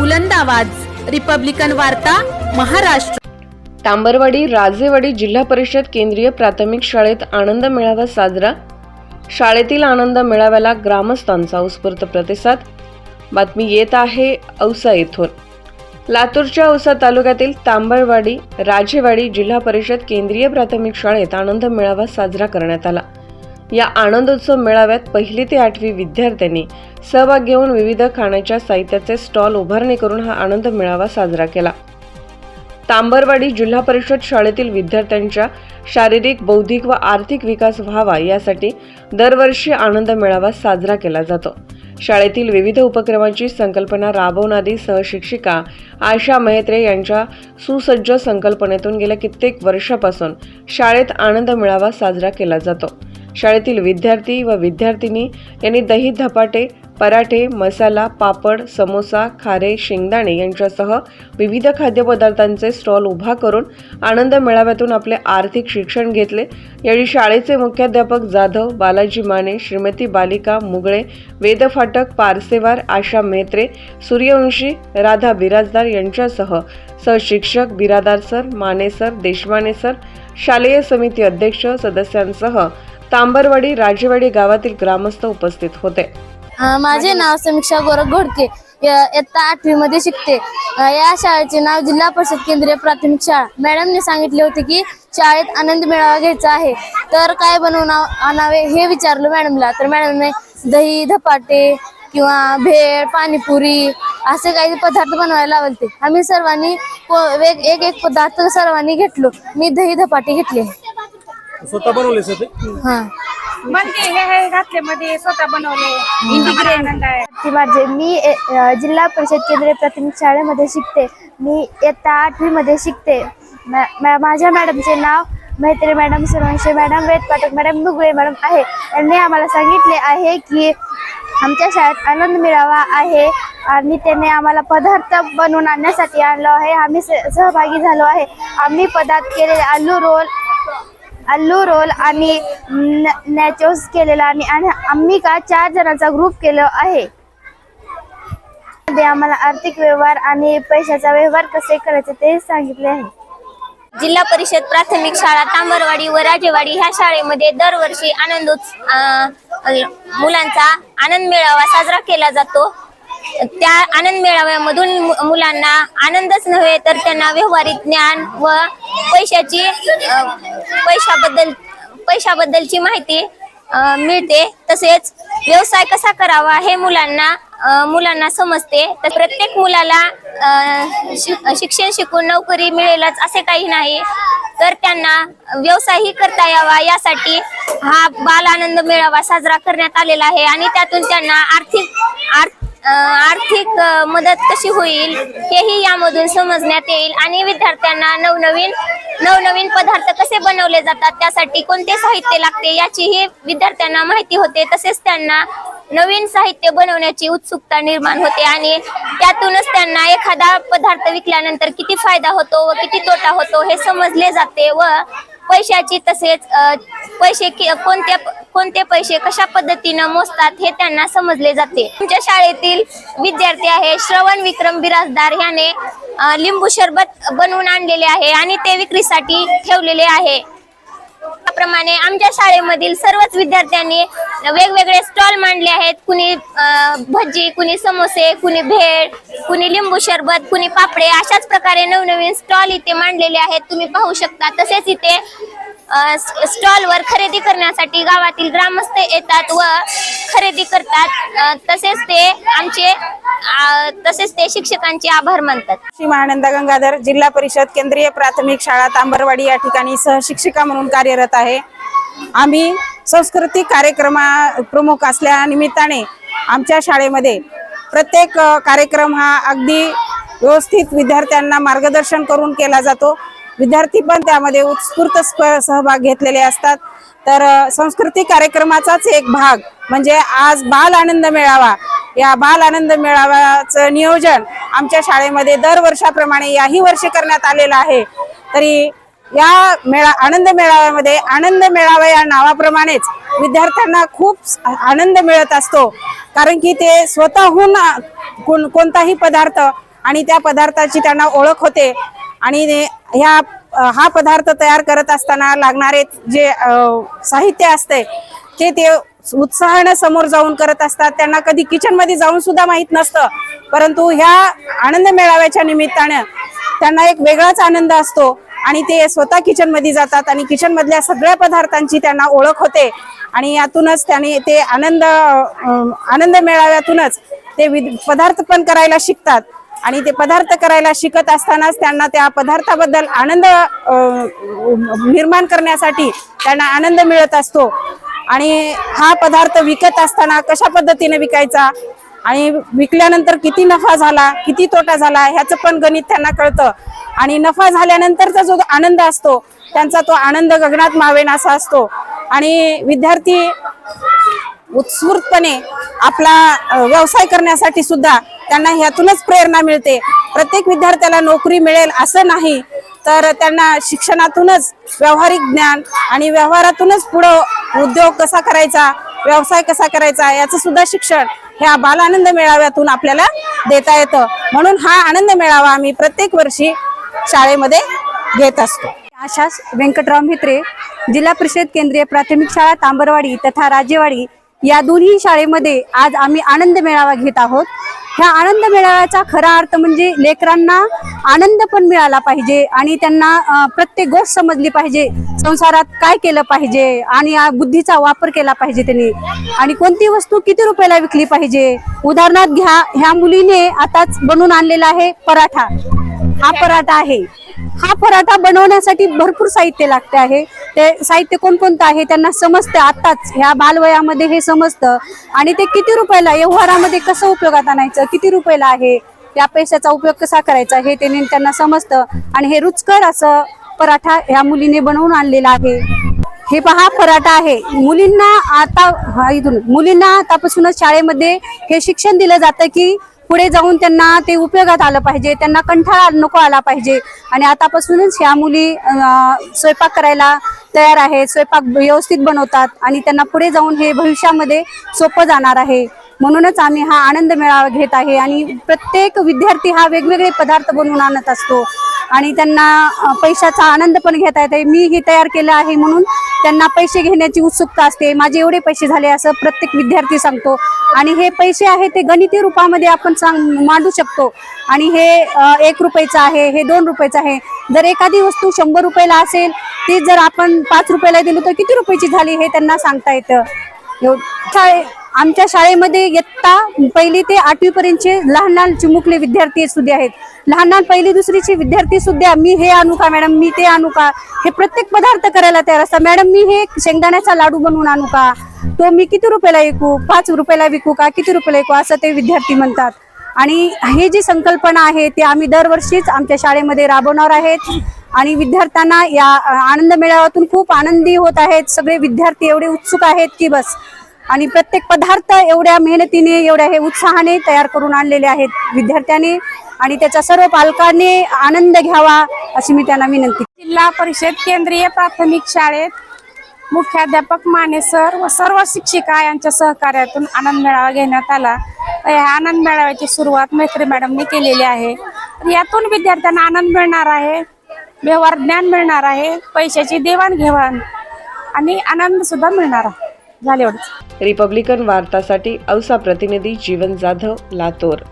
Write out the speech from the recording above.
बुलंद आवाज. रिपब्लिकन वार्ता महाराष्ट्र. तांबरवाडी राजेवाडी जिल्हा परिषद केंद्रीय प्राथमिक शाळेत आनंद मेळावा साजरा. शाळेतील आनंद मेळाव्याला ग्रामस्थांचा उत्स्फूर्त प्रतिसाद. बातमी येत आहे औसा येथून. लातूरच्या औसा तालुक्यातील तांबरवाडी राजेवाडी जिल्हा परिषद केंद्रीय प्राथमिक शाळेत आनंद मेळावा साजरा करण्यात आला. या आनंदोत्सव मेळाव्यात पहिली ते आठवी विद्यार्थ्यांनी सहभाग घेऊन विविध खाण्याच्या साहित्याचे स्टॉल उभारणी करून हा आनंद मेळावा साजरा केला. तांबरवाडी जिल्हा परिषद शाळेतील विद्यार्थ्यांच्या शारीरिक बौद्धिक व आर्थिक विकास व्हावा यासाठी दरवर्षी आनंद मेळावा साजरा केला जातो. शाळेतील विविध उपक्रमांची संकल्पना राबवणारी सहशिक्षिका आशा मेहत्रे यांच्या सुसज्ज संकल्पनेतून गेल्या कित्येक वर्षापासून शाळेत आनंद मेळावा साजरा केला जातो. शाळेतील विद्यार्थी व विद्यार्थिनी यांनी दही धपाटे पराठे मसाला पापड समोसा खारे शेंगदाणे यांच्यासह विविध खाद्यपदार्थांचे स्टॉल उभा करून आनंद मेळाव्यातून आपले आर्थिक शिक्षण घेतले. यावेळी शाळेचे मुख्याध्यापक जाधव बालाजी माने श्रीमती बालिका मुगळे वेदफाटक पारसेवार आशा मेत्रे सूर्यवंशी राधा बिराजदार यांच्यासह सहशिक्षक Biradar sir Mane sir Deshmane sir शालेय समिती अध्यक्ष सदस्यांसह तांबरवाडी राजेवाडी गावातील ग्रामस्थ उपस्थित होते. माझे नाव समीक्षा गोरख घोडके. इयत्ता आठवी मध्ये शिकते या शाळेचे नाव जिल्हा परिषद केंद्रीय प्राथमिक शाळा. मॅडमने सांगितले होते की शाळेत आनंद मेळावा घ्यायचा आहे. तर काय बनवून आणावे हे विचारलं मॅडमला. तर मॅडमने दही धपाटे किंवा भेळ पाणीपुरी असे काही पदार्थ बनवायला लावले आम्ही सर्वांनी वेग एक एक पदार्थ सर्वांनी घेतलो. मी दही धपाटे घेतले. स्वतः बनवले हा. बनके हे हे घातले मध्ये स्वतः बनवले. इंटिग्रेट ती माझे मी अ, जिल्हा परिषद केंद्रीय प्राथमिक शाळेमध्ये शिकते मी इयत्ता आठवीमध्ये शिकते. मॅ- मॅ- माझ्या मॅडमचे नाव Maitri madam Survanshi madam Ved Pathak madam Nugale madam आहे. यांनी आम्हाला सांगितले आहे की आमच्या शाळेत आनंद मिळावा आहे आणि त्यांनी आम्हाला पदार्थ बनवून आणण्यासाठी आणलो आहे. आम्ही स- सहभागी झालो आहे. आम्ही पदार्थ केलेले आलू रोल अल्लू रोल आणि नॅचोस केलेला आणि आम्ही का चार जणांचा ग्रुप केला आहे. आम्हाला आर्थिक व्यवहार आणि पैशाचा व्यवहार कसे करायचे ते सांगितले आहे. जिल्हा परिषद प्राथमिक शाळा तांबरवाडी व राजेवाडी ह्या शाळेमध्ये दरवर्षी आनंदोत्स मुलांचा आनंद मेळावा साजरा केला जातो. त्या आनंद मेळाव्यामधून मु- मुलांना आनंदच नव्हे तर त्यांना व्यवहारिक ज्ञान व पैशाची पैशाबद्दल पैशाबद्दलची माहिती मिळते. तसेच व्यवसाय कसा करावा हे मुलांना मुलांना समजते. तर प्रत्येक मुलाला शि- शिक्षण शिकून नोकरी मिळेलच असे काही नाही. तर त्यांना व्यवसायही करता यावा. यासाठी हा बाल आनंद मेळावा साजरा करण्यात आलेला आहे. आणि त्यातून त्यांना आर्थिक आर्थिक मदत कशी होईल हेही यामधून समजण्यात येईल. आणि विद्यार्थ्यांना नवनवीन नवनवीन पदार्थ कसे बनवले जातात त्यासाठी कोणते साहित्य लागते याचीही विद्यार्थ्यांना माहिती होते. तसेच त्यांना नवीन साहित्य बनवण्याची उत्सुकता निर्माण होते. आणि त्यातूनच त्यांना एखादा पदार्थ विकल्यानंतर किती फायदा होतो व किती तोटा होतो हे समजले जाते व पैशाची तसेच पैसे कि- कोणत्या कोणते पैसे कशा पद्धतीनं मोजतात हे त्यांना समजले जाते. तुमच्या शाळेतील विद्यार्थी आहे श्रवण विक्रम बिराजदार ह्याने लिंबू शरबत बनवून आणलेले आहे आणि ते विक्रीसाठी ठेवलेले आहे. त्याप्रमाणे आमच्या शाळेमधील सर्वच विद्यार्थ्यांनी वेगवेगळे स्टॉल मांडले आहेत. कुणी भजी कुणी समोसे कुणी भेळ कुणी लिंबू सरबत कुणी पापडे अशाच प्रकारे नवनवीन स्टॉल इथे मांडलेले आहेत. तुम्ही पाहू शकता तसेच इथे स्टॉलवर खरेदी करण्यासाठी गावातील ग्रामस्थ येतात व खरेदी करतात. तसेच ते आमचे तसेच ते शिक्षकांचे आभार मानतात. श्री महानंदा गंगाधर जिल्हा परिषद केंद्रीय प्राथमिक शाळा तांबरवाडी या ठिकाणी सहशिक्षिका म्हणून कार्यरत आहे. आम्ही सांस्कृतिक कार्यक्रमा प्रमुख असल्या निमित्ताने आमच्या शाळेमध्ये प्रत्येक कार्यक्रम हा अगदी व्यवस्थित विद्यार्थ्यांना मार्गदर्शन करून केला जातो. विद्यार्थी पण त्यामध्ये उत्स्फूर्त सहभाग घेतलेले असतात. तर सांस्कृतिक कार्यक्रमाचाच एक भाग म्हणजे आज बाल आनंद मेळावा. या बाल आनंद मेळाव्याचं नियोजन आमच्या शाळेमध्ये दरवर्षाप्रमाणे याही वर्षी करण्यात आलेलं आहे. तरी या मेळा आनंद मेळाव्यामध्ये आनंद मेळावा या नावाप्रमाणेच विद्यार्थ्यांना खूप आनंद मिळत असतो. कारण की ते स्वतःहून कोण कोणताही पदार्थ आणि त्या पदार्थाची त्यांना ओळख होते. आणि ह्या हा पदार्थ तयार करत असताना लागणारे जे साहित्य असते ते ते उत्साहानं समोर जाऊन करत असतात. त्यांना कधी किचनमध्ये जाऊन सुद्धा माहीत नसतं. परंतु ह्या आनंद मेळाव्याच्या निमित्तानं त्यांना एक वेगळाच आनंद असतो आणि ते स्वतः किचनमध्ये जातात आणि किचन मधल्या सगळ्या पदार्थांची त्यांना ओळख होते. आणि यातूनच त्यांनी ते आनंद आनंद मेळाव्यातूनच ते विद- पदार्थ पण करायला शिकतात. आणि ते पदार्थ करायला शिकत असतानाच त्यांना त्या पदार्थाबद्दल आनंद निर्माण करण्यासाठी त्यांना आनंद मिळत असतो. आणि हा पदार्थ विकत असताना कशा पद्धतीने विकायचा? आणि विकल्यानंतर किती नफा झाला किती तोटा झाला ह्याचं पण गणित त्यांना कळतं. आणि नफा झाल्यानंतरचा जो आनंद असतो त्यांचा तो आनंद गगनात मावेनासा असतो. आणि विद्यार्थी उत्स्फूर्तपणे आपला व्यवसाय करण्यासाठी सुद्धा त्यांना ह्यातूनच प्रेरणा मिळते. प्रत्येक विद्यार्थ्याला नोकरी मिळेल असं नाही. तर त्यांना शिक्षणातूनच व्यावहारिक ज्ञान आणि व्यवहारातूनच पुढं उद्योग कसा करायचा व्यवसाय कसा करायचा याचं सुद्धा शिक्षण ह्या बालानंद मेळाव्यातून आपल्याला देता येतं. म्हणून हा आनंद मेळावा आम्ही प्रत्येक वर्षी शाळेमध्ये घेत असतो. आशास व्यंकटराव म्हेत्रे जिल्हा परिषद केंद्रीय प्राथमिक शाळा तांबरवाडी तथा राजेवाडी या दोन्ही शाळेमध्ये आज आम्ही आनंद मेळावा घेत आहोत. ह्या आनंद मेळाव्याचा खरा अर्थ म्हणजे लेकरांना आनंद पण मिळाला पाहिजे आणि त्यांना प्रत्येक गोष्ट समजली पाहिजे. संसारात काय केलं पाहिजे आणि या बुद्धीचा वापर केला पाहिजे त्यांनी. आणि कोणती वस्तू किती रुपयाला विकली पाहिजे? उदाहरणार्थ घ्या ह्या मुलीने आताच बनवून आणलेला आहे पराठा. हा पराठा आहे. हा पराठा बनवण्यासाठी भरपूर साहित्य लागते आहे. ते साहित्य कोणकोणतं आहे त्यांना समजतं आत्ताच. ह्या बालवयामध्ये हे समजतं. आणि ते किती रुपयाला व्यवहारामध्ये कसं उपयोगात आणायचं किती रुपयाला आहे या पैशाचा उपयोग कसा करायचा हे त्यांनी त्यांना समजतं. आणि हे रुचकर असं पराठा ह्या मुलीने बनवून आणलेला आहे. हे पहा पराठा आहे. मुलींना आता हा इथून मुलींना आतापासूनच शाळेमध्ये हे शिक्षण दिलं जातं की पुढे जाऊन त्यांना ते उपयोगात आलं पाहिजे त्यांना कंठाळा नको आला पाहिजे. आणि आतापासूनच ह्या मुली स्वयंपाक करायला तयार आहेत स्वयंपाक व्यवस्थित बनवतात आणि त्यांना पुढे जाऊन हे भविष्यामध्ये सोपं जाणार आहे. म्हणूनच आम्ही हा आनंद मेळावा घेत आहे आणि प्रत्येक विद्यार्थी हा वेगवेगळे पदार्थ बनवून आणत असतो. आणि त्यांना पैशाचा आनंद पण घेता येते मी हे तयार केलं आहे म्हणून त्यांना पैसे घेण्याची उत्सुकता असते. माझे एवढे पैसे झाले असं प्रत्येक विद्यार्थी सांगतो. आणि हे पैसे आहे ते गणिती रूपामध्ये आपण सांग मांडू शकतो. आणि हे एक रुपयाचं आहे हे दोन रुपयाचं आहे. जर एखादी वस्तू शंभर रुपयाला असेल ती जर आपण पाच रुपयाला दिलो तर किती रुपयाची झाली हे त्यांना सांगता येतं. एव- आमच्या शाळेमध्ये इयत्ता पहिली ते आठवी पर्यंतचे लहान लहान चिमुकले विद्यार्थी सुद्धा आहेत. लहान लहान पहिली दुसरीचे विद्यार्थी सुद्धा मी हे आणू का मॅडम? मी ते आणू का? हे प्रत्येक पदार्थ करायला तयार असतात. मॅडम मी हे शेंगदाण्याचा लाडू बनवून आणू का? तो मी किती रुपयाला विकू? पाच रुपयाला विकू का? किती रुपयाला विकू? असं ते विद्यार्थी म्हणतात. आणि हे जी संकल्पना आहे ती आम्ही दरवर्षीच आमच्या शाळेमध्ये राबवणार आहेत. आणि विद्यार्थ्यांना या आनंद मेळाव्यातून खूप आनंदी होत आहेत. सगळे विद्यार्थी एवढे उत्सुक आहेत की बस आणि प्रत्येक पदार्थ एवढ्या मेहनतीने एवढ्या हे उत्साहाने तयार करून आणलेले आहेत विद्यार्थ्याने. आणि त्याचा सर्व पालकांनी आनंद घ्यावा अशी मी त्यांना विनंती. जिल्हा परिषद केंद्रीय प्राथमिक शाळेत मुख्याध्यापक माने सर व सर्व शिक्षिका यांच्या सहकार्यातून आनंद मेळावा घेण्यात आला. ह्या या आनंद मेळाव्याची सुरुवात मैत्री मॅडमने केलेली आहे. यातून विद्यार्थ्यांना आनंद मिळणार आहे व्यवहार ज्ञान मिळणार आहे पैशाची देवाणघेवाण आणि आनंद सुद्धा मिळणार आहे. झाले एवढंच. रिपब्लिकन वार्तासाठी औसा प्रतिनिधी जीवन जाधव लातूर.